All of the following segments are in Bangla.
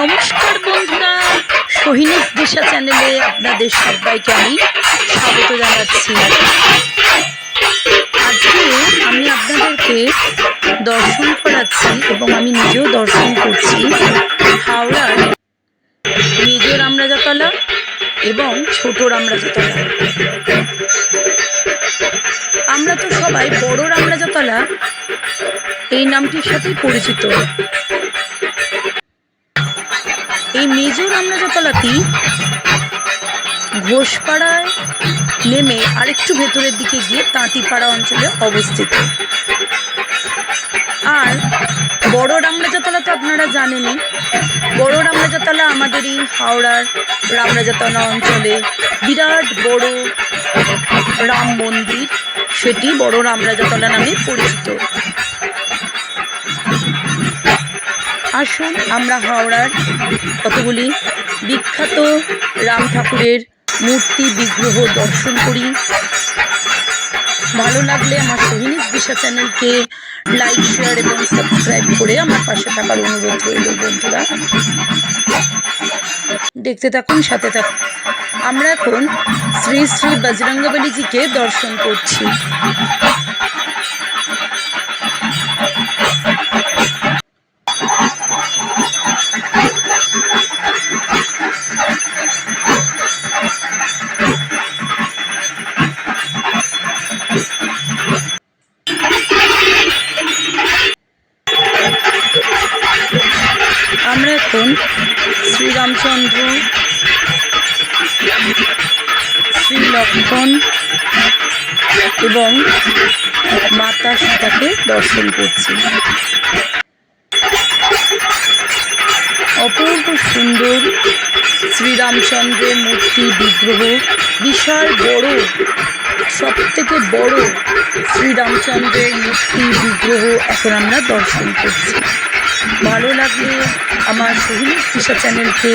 নমস্কার বন্ধুরা। সোহিনীস দিশা চ্যানেলে আপনাদের সবাইকে আমি স্বাগত জানাচ্ছি। আজকে আমি আপনাদেরকে দর্শন করাচ্ছি এবং আমি নিজেও দর্শন করছি হাওড়ার মেজ রামরাজাতলা এবং ছোট রামরাজাতলা। আমরা তো সবাই বড় রামরাজাতলা, এই নামটির সাথেই পরিচিত। এই মেজর রামরাজাতলাটি ঘোষপাড়ায় নেমে আরেকটু ভেতরের দিকে গিয়ে তাঁতিপাড়া অঞ্চলে অবস্থিত। আর বড় রামরাজাতলা তো আপনারা জানেনই। বড় রামরাজাতলা আমাদের এই হাওড়ার রামরাজাতলা অঞ্চলে বিরাট বড় রাম মন্দির। সেটি বড় রামরাজাতলা নামে পরিচিত। আসুন আমরা হাওড়ার কতগুলি বিখ্যাত রাম ঠাকুরের মূর্তি বিগ্রহ দর্শন করি। ভালো লাগলে আমার সোহিনীস দিশা চ্যানেলকে লাইক শেয়ার এবং সাবস্ক্রাইব করে আমার পাশে থাকার অনুরোধ রইল বন্ধুরা। দেখতে থাকুন, সাথে থাকুন। আমরা এখন শ্রী শ্রী বজরঙ্গবলীজিকে দর্শন করছি। আমরা এখন শ্রীরামচন্দ্র শ্রী লক্ষণ এবং মাতা সীতাকে দর্শন করছি। অপূর্ব সুন্দর শ্রীরামচন্দ্রের মূর্তি বিগ্রহ, বিশাল বড় সব থেকে বড় শ্রীরামচন্দ্রের মূর্তি বিগ্রহ এখন আমরা দর্শন করছি। ভালো লাগলে আমার সোহিনীর দিশা চ্যানেলকে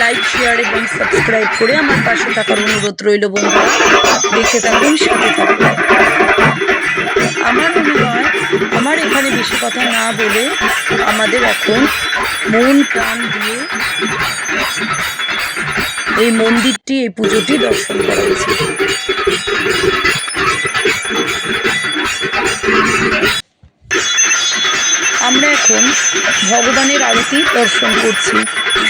লাইক, শেয়ার এবং সাবস্ক্রাইব করে আমার পাশে থাকার অনুরোধ রইল বন্ধুরা। দেখে থাকুন, সাথে থাকুন। আমার মনে হয় আমার এখানে বেশি কথা না বলে আমাদের এখন মন, প্রাণ দিয়ে এই মন্দিরটি, এই পুজোটি দর্শন করা উচিত আমরা এখন ভগবানের আরতি দর্শন করছি।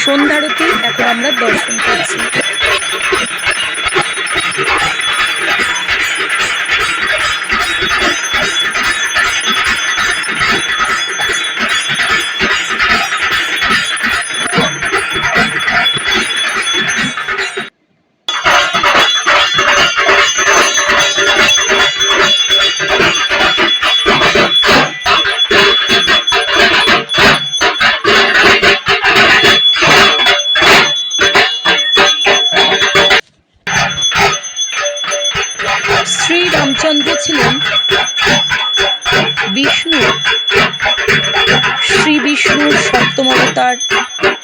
সন্ধ্যারতি এখন আমরা দর্শন করছি। বিষ্ণু শ্রী বিষ্ণুর সপ্তম অবতার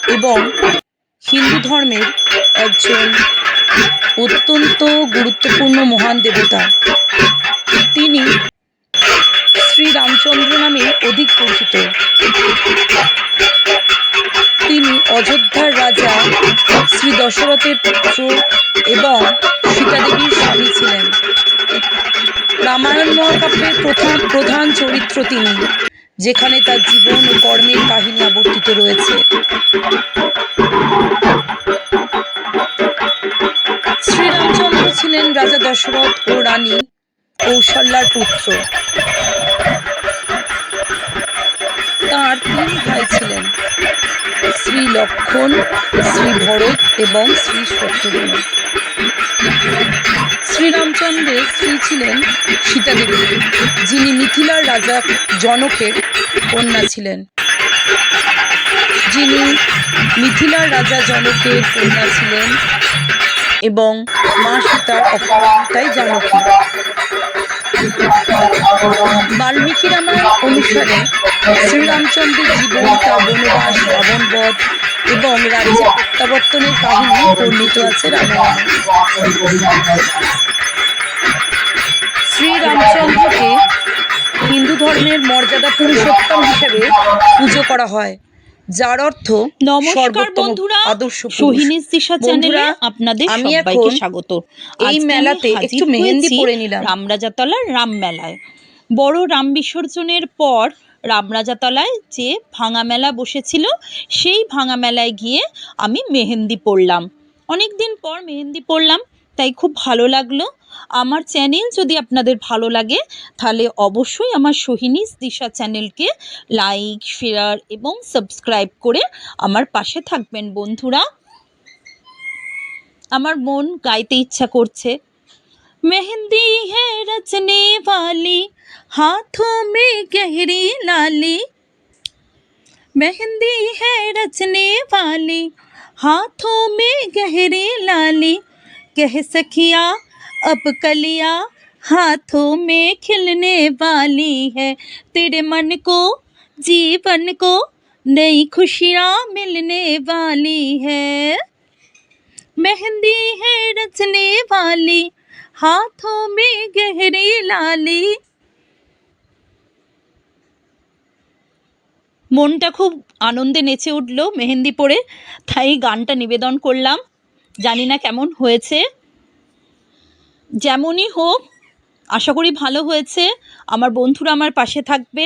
এবং হিন্দু ধর্মের একজন অত্যন্ত গুরুত্বপূর্ণ মহান দেবতা। তিনি শ্রী রামচন্দ্র নামে অধিক পরিচিত। তিনি অযোধ্যার রাজা শ্রী দশরথের পুত্র এবং সীতাদেবীর রামায়ণ মহাকাব্যের প্রধান প্রধান চরিত্র তিনি, যেখানে তার জীবন ও কর্মের কাহিনী আবর্তিত রয়েছে। শ্রীরামচন্দ্র ছিলেন রাজা দশরথ ও রানী কৌশল্যার পুত্র। তার তিন ভাই ছিলেন, শ্রী লক্ষণ, শ্রী ভরত এবং শ্রী শত্রুঘ্ন শ্রীরামচন্দ্রের স্ত্রী ছিলেন সীতাদেবী যিনি মিথিলার রাজা জনকের কন্যা ছিলেন। যিনি মিথিলার রাজা জনকের কন্যা ছিলেন এবং মা সীতার অপরান্তাই জানকী। বাল্মীকি রামায়ণ অনুসারে শ্রীরামচন্দ্রের জীবন তার বনবাস রাবণবধ এবং রাজ্যে প্রত্যাবর্তনের কাহিনী বর্ণিত আছে রামায়ণে শ্রীরামচন্দ্রকে হিন্দু ধর্মের মর্যাদা পুরুষোত্তম হিসেবে পুজো করা হয় যার অর্থ নমস্কার বন্ধুরা আদর্শ। দিশা চ্যানেলে আপনাদের সবাইকে স্বাগত এই মেলাতে একটু মেহেন্দি পরে নিলাম। রামরাজাতলার রাম মেলায় বড় রাম বিসর্জনের পর রামরাজাতলায় যে ভাঙা মেলা বসেছিল, সেই ভাঙা মেলায় গিয়ে আমি মেহেন্দি পরলাম অনেক দিন পর মেহেন্দি পরলাম তাই খুব ভালো লাগল। আমার চ্যানেল যদি আপনাদের ভালো লাগে, তাহলে অবশ্যই আমার সোহিনীস দিশা চ্যানেলকে লাইক, শেয়ার এবং সাবস্ক্রাইব করে আমার পাশে থাকবেন বন্ধুরা। আমার মন গাইতে ইচ্ছা করছে। मेहंदी है रचने वाली, हाथों में गहरी लाली। मेहंदी है रचने वाली, हाथों में गहरी लाली। कह सखिया, अब कलिया हाथों में खिलने वाली है। तेरे मन को, जीवन को नई खुशियाँ मिलने वाली है। मेहंदी है रचने वाली हाथों में गहरी लाली মনটা খুব আনন্দে নেচে উঠল মেহেন্দি পরে তাই গানটা নিবেদন করলাম জানি না কেমন হয়েছে যেমনই হোক আশা করি ভালো হয়েছে আমার বন্ধুরা আমার পাশে থাকবে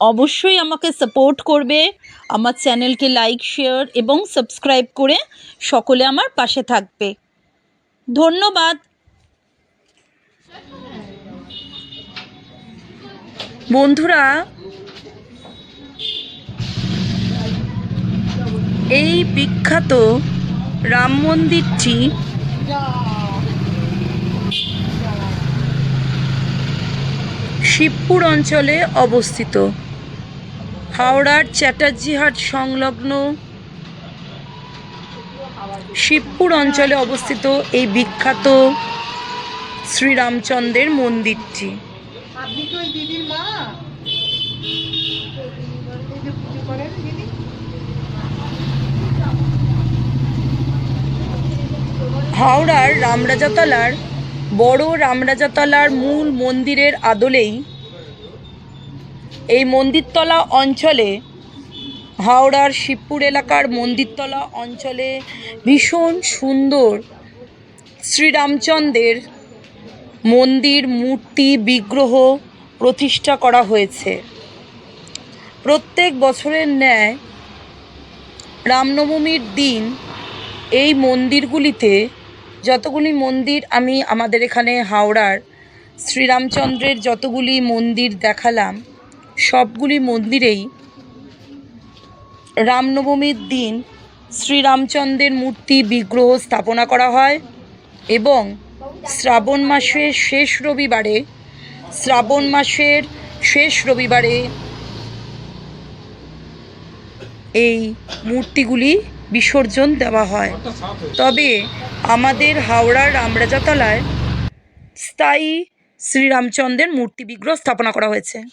অবশ্যই আমাকে সাপোর্ট করবে আমার চ্যানেলকে লাইক শেয়ার এবং সাবস্ক্রাইব করে সকলে আমার পাশে থাকবে ধন্যবাদ। বন্ধুরা এই বিখ্যাত রাম মন্দিরটি শিবপুর অঞ্চলে অবস্থিত। হাওড়ার চ্যাটার্জিহাট সংলগ্ন শিবপুর অঞ্চলে অবস্থিত এই বিখ্যাত শ্রীরামচন্দ্রের মন্দিরটি। আপনি ওই দিদির মা। হাওড়ার রামরাজাতলার বড় রামরাজাতলার মূল মন্দিরের আদলেই এই মন্দিরতলা অঞ্চলে হাওড়ার শিবপুর এলাকার মন্দিরতলা অঞ্চলে ভীষণ সুন্দর শ্রীরামচন্দ্রের মন্দির, মূর্তি, বিগ্রহ প্রতিষ্ঠা করা হয়েছে। প্রত্যেক বছরের ন্যায় রামনবমীর দিন এই মন্দিরগুলিতে যতগুলি মন্দির আমি আমাদের এখানে হাওড়ার শ্রীরামচন্দ্রের যতগুলি মন্দির দেখালাম, সবগুলি মন্দিরেই রামনবমীর দিন শ্রীরামচন্দ্রের মূর্তি বিগ্রহ স্থাপনা করা হয় এবং শ্রাবণ মাসের শেষ রবিবারে, শ্রাবণ মাসের শেষ রবিবারে এই মূর্তিগুলি বিসর্জন দেওয়া হয়। তবে আমাদের হাওড়ার রামরাজাতলায় স্থায়ী শ্রীরামচন্দ্রের মূর্তি বিগ্রহ স্থাপনা করা হয়েছে।